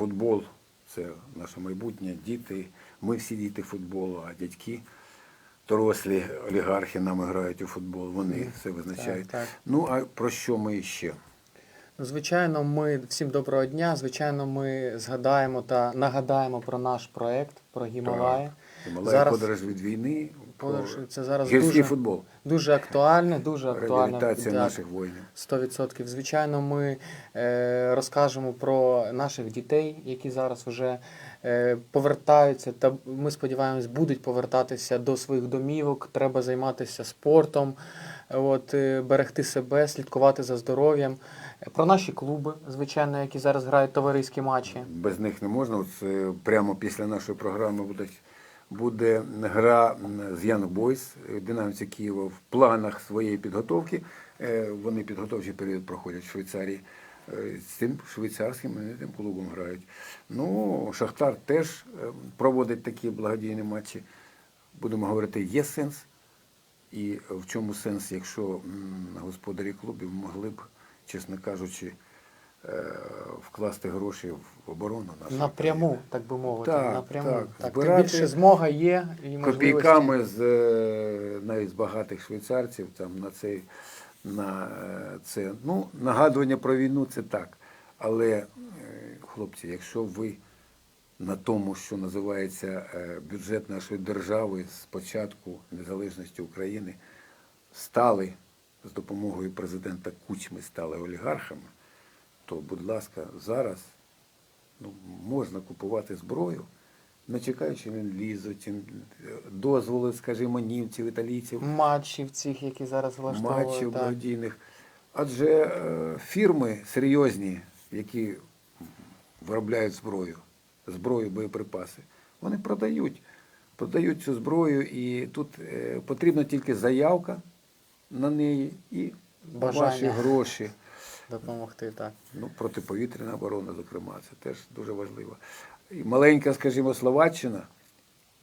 футбол це наше майбутнє, діти. Ми всі діти футболу, а дядьки, дорослі олігархи нам грають у футбол, вони все визначають. так. Ну а про що ми ще? Ну, Звичайно, ми всім доброго дня. Звичайно, ми згадаємо та нагадаємо про наш проект про Гімалаї. Гімалай, Зараз- подорож від війни, Подорож, це зараз гірський дуже, футбол, дуже актуальне, дуже реабілітація Так, наших воїнів. 100%. Звичайно, ми е, розкажемо про наших дітей, які зараз вже е, повертаються, та ми сподіваємось, будуть повертатися до своїх домівок. Треба займатися спортом, от, е, берегти себе, слідкувати за здоров'ям. Про наші клуби, звичайно, які зараз грають товариські матчі. Без них не можна. От, е, прямо після нашої програми буде, буде гра з Young Boys, динамівці Києва в планах своєї підготовки. Е, Вони підготовчий період проходять в Швейцарії. Е, З цим швейцарським іменитим клубом грають. Ну, Шахтар теж е, проводить такі благодійні матчі. Будемо говорити, є сенс. І в чому сенс, якщо господарі клубів могли б, чесно кажучи, вкласти гроші в оборону нашої Напряму, так би мовити. Так, напряму. так. Так, Збирати Тим більше змога є і країни. можливості. копійками з е, навіть з багатих швейцарців там на цей на е, це. Ну, нагадування про війну це так. Але, е, хлопці, якщо ви на тому, що називається е, бюджет нашої держави з початку незалежності України, стали з допомогою президента Кучми стали олігархами, то, будь ласка, зараз ну, можна купувати зброю, не чекаючи ленд-лізу, ем, дозволи, скажімо, німців, італійців, матчів цих, які зараз влаштовують. матчів так. благодійних. Адже е, фірми серйозні, які виробляють зброю, зброю, боєприпаси, вони продають, продають цю зброю, і тут е, потрібна тільки заявка на неї і Бажання. ваші гроші. Допомогти, так. Ну, протиповітряна оборона, зокрема, це теж дуже важливо. І маленька, скажімо, Словаччина,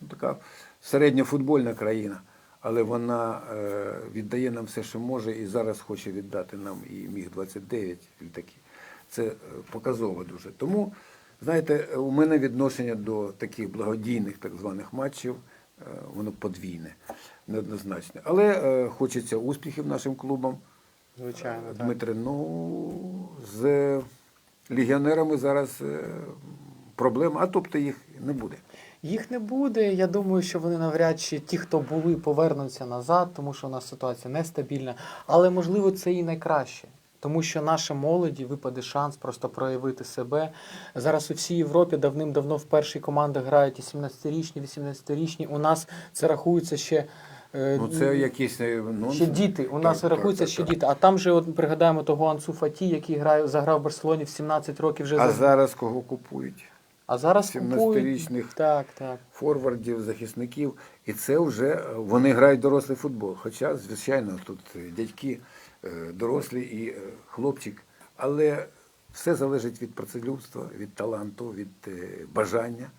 ну, така середньофутбольна країна, але вона е, віддає нам все, що може, і зараз хоче віддати нам і Міг-29 літаки. Це е, показово дуже. Тому, знаєте, у мене відношення до таких благодійних так званих матчів, е, воно подвійне, неоднозначне. Але е, хочеться успіхів нашим клубам. Звичайно, так. Дмитре, ну з легіонерами зараз е, проблема, а тобто їх не буде. Їх не буде. Я думаю, що вони навряд чи ті, хто були, повернуться назад, тому що у нас ситуація нестабільна. Але можливо це і найкраще. Тому що наша молоді випаде шанс просто проявити себе. Зараз у всій Європі давним-давно в першій команди грають і 17-річні, 18-річні. У нас це рахується ще. Е, Ну це якісь нонсенс. Ще діти, у нас Так, рахується так, ще так, діти. А там же, от пригадаємо того Ансу Фаті, який грає, заграв в Барселоні в 17 років вже А за- зараз кого купують? а зараз купують. 17-річних Так, так. форвардів, захисників, і це вже е, вони грають дорослий футбол. Хоча, звичайно, тут е, дядьки дорослі і хлопчик, але все залежить від працелюбства, від таланту, від бажання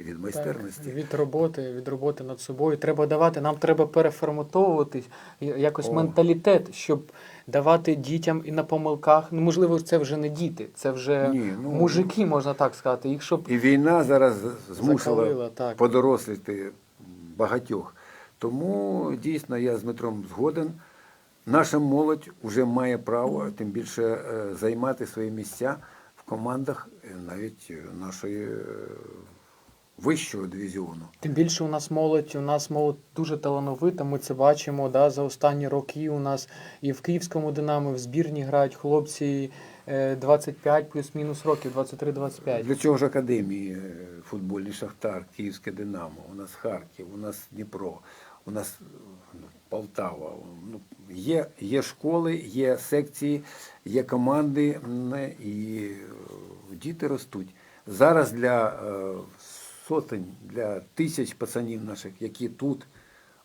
і від майстерності. Так, від роботи, від роботи над собою. Треба давати, нам треба переформатовувати я- якось О. менталітет, щоб давати дітям і на помилках. Ну, можливо, це вже не діти, це вже Ні, ну, мужики, можна так сказати. Їх щоб І війна зараз змусила Закалила, так. подорослити багатьох. Тому дійсно я з Дмитром згоден. Наша молодь вже має право, тим більше е, займати свої місця в командах е, навіть нашої е, вищого дивізіону. Тим більше у нас молодь, у нас молодь дуже талановита. Ми це бачимо. Да, за останні роки у нас і в Київському Динамо, в збірні грають хлопці е, 25 плюс-мінус років, 23-25. Для чого ж академії е, футбольний Шахтар, Київське Динамо, у нас Харків, у нас Дніпро, у нас е, ну, Полтава. Ну, є, є школи, є секції, є команди і е, діти ростуть. Зараз для е, сотень, для тисяч пацанів наших, які тут,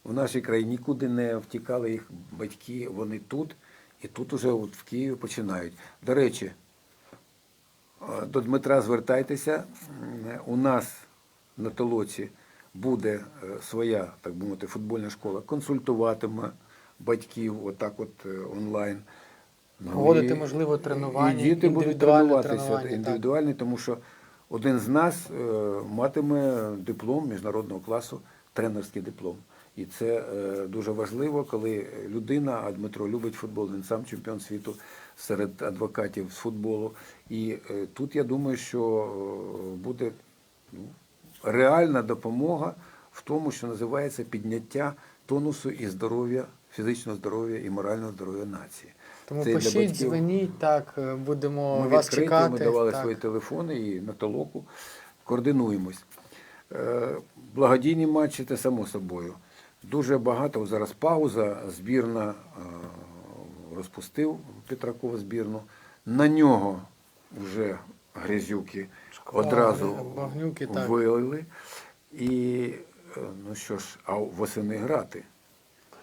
в нашій країні, нікуди не втікали їх батьки, вони тут, і тут уже от в Києві починають. До речі, До Дмитра звертайтеся. У нас на толоці буде е, своя, так би мовити, футбольна школа, консультуватиме батьків отак от е, онлайн. Ну, Проводити, і- можливо, тренування, І діти будуть тренуватися тренування, так. тому що один з нас е, матиме диплом міжнародного класу, тренерський диплом. І це е, дуже важливо, коли людина, а Дмитро любить футбол, він сам чемпіон світу серед адвокатів з футболу. І е, тут я думаю, що буде ну, реальна допомога в тому, що називається підняття тонусу і здоров'я, фізичного здоров'я і морального здоров'я нації. Тому Це пишіть, батьків. дзвоніть, так, е, будемо Ми вас відкриті, чекати. ми давали так. свої телефони і на толоку координуємось. Е, Благодійні матчі це само собою. Дуже багато. Зараз пауза. Збірна е, розпустив Петракова збірну. На нього вже грязюки Шквали, одразу багнюки, вилили. І ну що ж, а восени грати.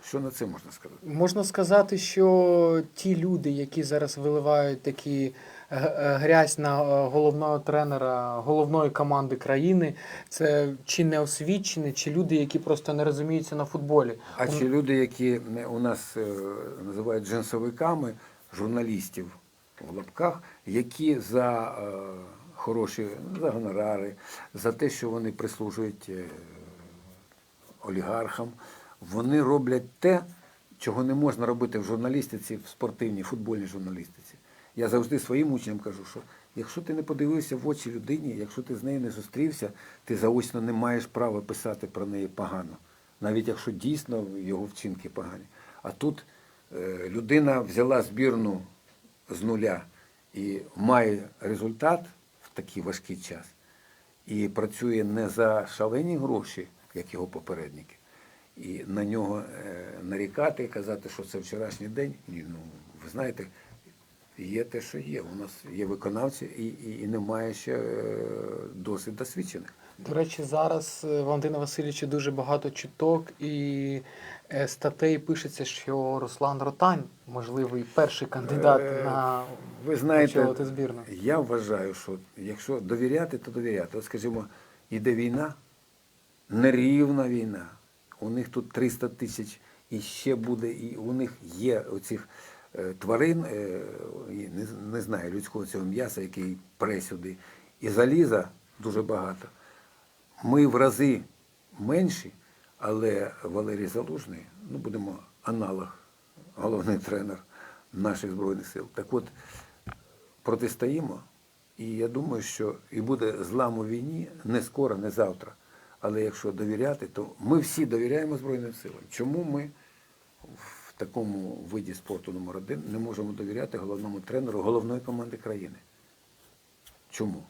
Що на це можна сказати? Можна сказати, що ті люди, які зараз виливають такі е, е, грязь на е, головного тренера головної команди країни, це чи не освічені, чи люди, які просто не розуміються на футболі. А чи люди, які у нас називають джинсовиками, журналістів в лапках, які за хороші за гонорари, за те, що вони прислужують олігархам, вони роблять те, чого не можна робити в журналістиці, в спортивній, футбольній журналістиці. Я завжди своїм учням кажу, що якщо ти не подивився в очі людині, якщо ти з нею не зустрівся, ти заочно не маєш права писати про неї погано, навіть якщо дійсно його вчинки погані. А тут е, людина взяла збірну з нуля і має результат в такий важкий час і працює не за шалені гроші, як його попередники, і на нього е, нарікати і казати, що це вчорашній день. Ні, ну ви знаєте, є те, що є. У нас є виконавці, і, і, і немає ще е, досить досвідчених. До речі, зараз е, Валентина Васильовича дуже багато чуток і статей пишеться, що Руслан Ротань, можливий перший кандидат Е, на Ви знаєте, збірну. я вважаю, що якщо довіряти, то довіряти. От скажімо, йде війна, нерівна війна. У них тут 300 тисяч і ще буде, і у них є оцих е, тварин, е, не, не знаю, людського цього м'яса, який пре сюди, і заліза дуже багато. Ми в рази менші, але Валерій Залужний, ну будемо аналог, головний тренер наших Збройних сил. Так от, протистоїмо, і я думаю, що і буде злам у війні не скоро, не завтра. Але якщо довіряти, то ми всі довіряємо Збройним силам. Чому ми в такому виді спорту номер один не можемо довіряти головному тренеру головної команди країни? Чому?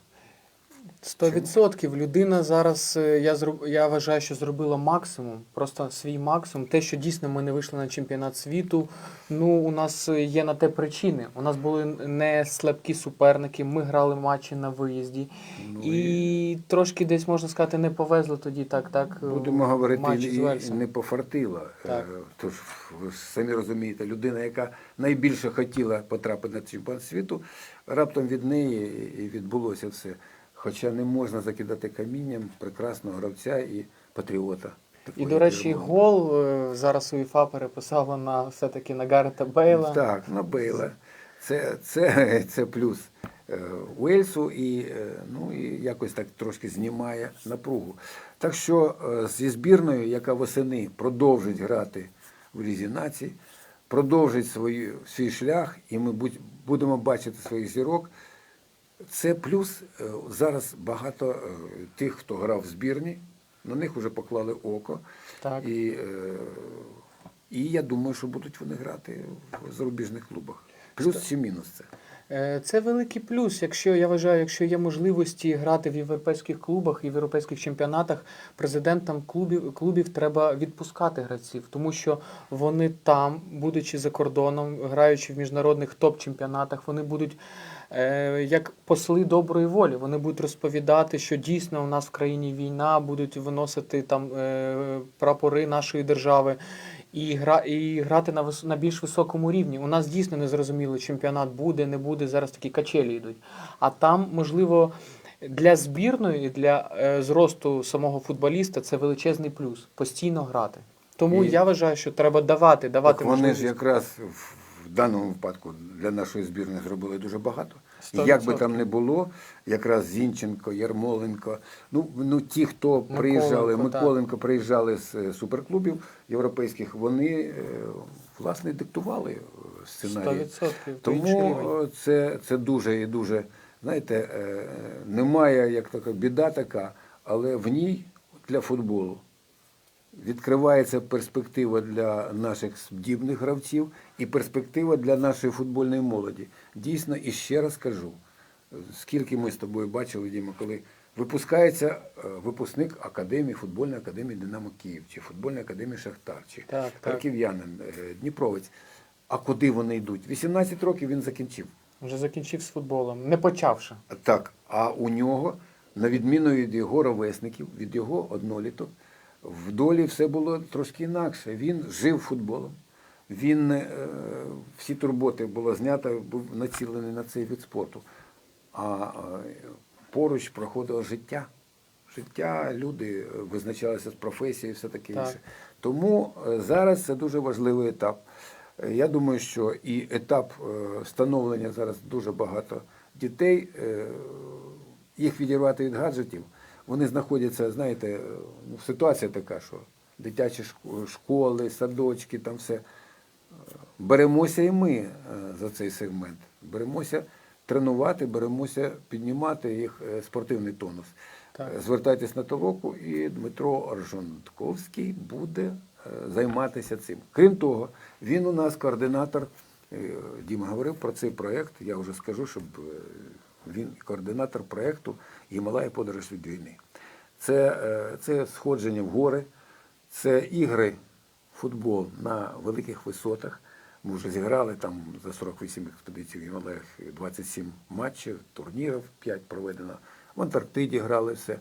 Сто відсотків людина зараз. е, Я зроб... я вважаю, що зробила максимум, просто свій максимум. Те, що дійсно ми не вийшли на чемпіонат світу. Ну у нас е, є на те причини. У нас були не слабкі суперники. Ми грали матчі на виїзді, Ну, і... трошки десь можна сказати, не повезло тоді. Так, так е, Будемо говорити, матчі і не пофартило. Так. Тож ви самі розумієте, людина, яка найбільше хотіла потрапити на чемпіонат світу, раптом від неї і відбулося все. Хоча не можна закидати камінням прекрасного гравця і патріота. І, до речі, перемоги. гол е, зараз УЄФА переписала на все-таки на Гарета Бейла. Так, на Бейла. Це, це, це плюс е, Уельсу і, е, ну, і якось так трошки знімає напругу. Так що зі збірною, яка восени продовжить грати в Лізі націй, продовжить свою, свій шлях, і ми будь, будемо бачити своїх зірок. Це плюс е, зараз багато е, тих, хто грав в збірні, на них вже поклали око. Так. І, е, і я думаю, що будуть вони грати в зарубіжних клубах. Плюс чи мінус це? Це великий плюс. Якщо я вважаю, якщо є можливості грати в європейських клубах і в європейських чемпіонатах, президентам клубів клубів треба відпускати гравців, тому що вони там, будучи за кордоном, граючи в міжнародних топ-чемпіонатах, вони будуть як посли доброї волі. Вони будуть розповідати, що дійсно у нас в країні війна, будуть виносити там е, прапори нашої держави. І гра і грати на вис- на більш високому рівні. У нас дійсно не зрозуміло, чемпіонат буде, не буде. Зараз такі качелі йдуть. А там, можливо, для збірної, і для е, зросту самого футболіста це величезний плюс постійно грати. Тому І- я вважаю, що треба давати, давати Так вони ж якраз в, в даному випадку для нашої збірної зробили дуже багато. І як би там не було, якраз Зінченко, Ярмоленко, ну, ну ті, хто приїжджали, так. Миколенко приїжджали з е, суперклубів європейських, вони е, власне диктували е, сценарій. 100%. Тому це, це дуже і дуже, знаєте, немає як така біда така, але в ній для футболу відкривається перспектива для наших здібних гравців і перспектива для нашої футбольної молоді. Дійсно, і ще раз кажу, скільки ми з тобою бачили, Діма, коли випускається е, випускник академії, футбольної академії Динамо Київ, чи футбольної академії Шахтар, чи Так, харків'янин, е, Дніпровець. А куди вони йдуть? 18 років він закінчив. Вже закінчив з футболом, не почавши. Так, а у нього, на відміну від його ровесників, від його одноліток, в долі все було трошки інакше. Він жив футболом. Він е, всі турботи було знято, був націлений на цей вид спорту. А е, поруч проходило життя. Життя, люди е, визначалися з професією і все таке Так. інше. Тому зараз це дуже важливий етап. Я думаю, що і етап е, становлення зараз дуже багато дітей, їх відірвати від гаджетів. Вони знаходяться, знаєте, е, ну, ситуація така, що дитячі школи, садочки, там все. Е, Беремося і ми е, за цей сегмент. Беремося тренувати, беремося піднімати їх спортивний тонус. Так. Звертайтесь на толоку, і Дмитро Ржонтковський буде займатися цим. Крім того, він у нас координатор. Діма говорив про цей проєкт. Я вже скажу, щоб він координатор проєкту Гімалай подорож від війни. Це, е, це сходження в гори, це ігри, футбол на великих висотах. Ми вже зіграли там за 48 експедицій в Гімалаях 27 матчів, турнірів 5 проведено. В Антарктиді грали все.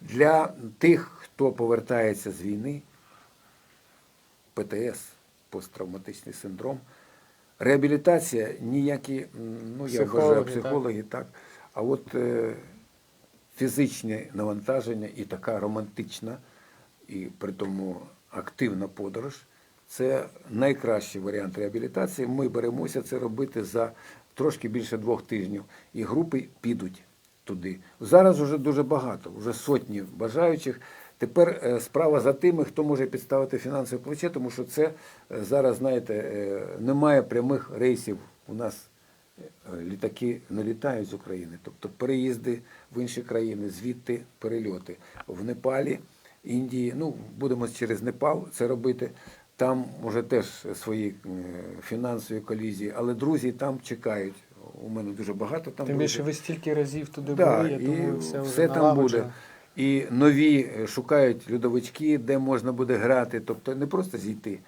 Для тих, хто повертається з війни, ПТС, посттравматичний синдром, реабілітація ніякі, ну я Психологи, вважаю, так. психологи, так. А от е, фізичне навантаження і така романтична, і при тому активна подорож це найкращий варіант реабілітації. Ми беремося це робити за трошки більше двох тижнів, і групи підуть туди. Зараз вже дуже багато, вже сотні бажаючих. Тепер е, справа за тими, хто може підставити фінансове плече, тому що це е, зараз, знаєте, немає прямих рейсів у нас літаки не літають з України, тобто переїзди в інші країни, звідти перельоти. В Непалі, Індії, ну будемо через Непал це робити. Там може теж свої е, фінансові колізії, але друзі там чекають. У мене дуже багато там Тим більше ви стільки разів туди Да, були, я і думаю, все, вже все там буде. І нові е, шукають льодовички, де можна буде грати. Тобто не просто зійти,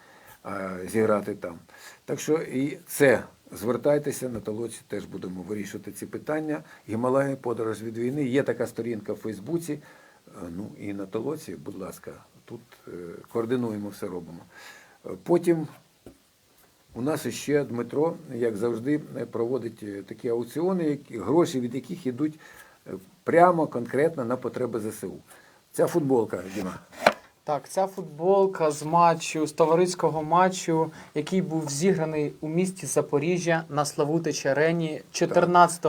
а зіграти там. Так що і це звертайтеся на толоці, теж будемо вирішувати ці питання. Гімалаї, подорож від війни. Є така сторінка в Фейсбуці. Е, Ну і на толоці, будь ласка, тут е, координуємо, все робимо. Е, Потім у нас ще Дмитро, як завжди, проводить такі аукціони, гроші від яких йдуть прямо конкретно на потреби ЗСУ. Ця футболка, Діма. Так, ця футболка з матчу, з товариського матчу, який був зіграний у місті Запоріжжя на Славутич арені 14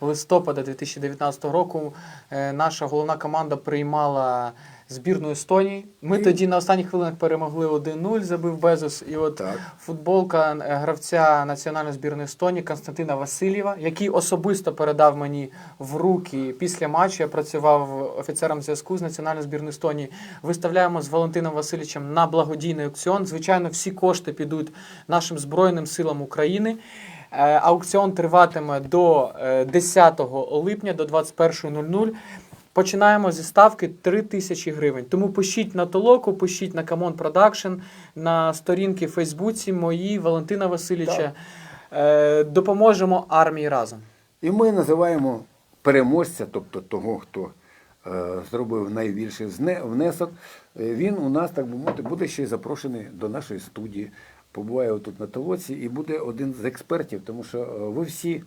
листопада 2019 року. е, Наша головна команда приймала збірну Естонії. Ми І- тоді на останніх хвилинах перемогли 1-0, забив Безос. І от Так. футболка е, гравця національної збірної Естонії Константина Васильєва, який особисто передав мені в руки після матчу. Я працював офіцером зв'язку з національною збірною Естонії. Виставляємо з Валентином Васильовичем на благодійний аукціон. Звичайно, всі кошти підуть нашим Збройним силам України. Е, Аукціон триватиме до е, 10 липня, до 21.00. Починаємо зі ставки 3 тисячі гривень. Тому пишіть на толоку, пишіть на Камон Продакшн, на сторінки в Фейсбуці мої Валентина Васильовича. Е, допоможемо армії разом. І ми називаємо переможця, тобто того, хто е, зробив найбільший внесок. Е, Він у нас, так би мовити, буде ще й запрошений до нашої студії. Побуває тут на толоці і буде один з експертів, тому що е, ви всі.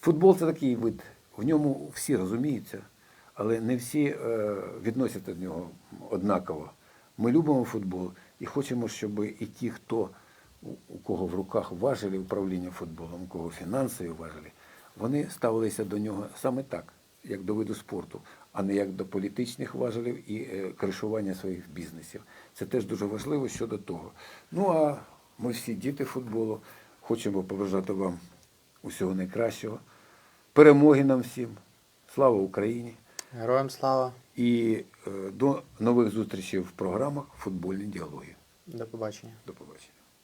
Футбол це такий вид, в ньому всі розуміються, але не всі е, відносяться до нього однаково. Ми любимо футбол і хочемо, щоб і ті, хто у- кого в руках важелі управління футболом, у кого фінансові важелі, вони ставилися до нього саме так, як до виду спорту, а не як до політичних важелів і е, кришування своїх бізнесів. Це теж дуже важливо щодо того. Ну а ми всі діти футболу хочемо побажати вам усього найкращого, перемоги нам всім. Слава Україні! Героям слава, І е, до нових зустрічей в програмах Футбольні діалоги. до побачення. До побачення.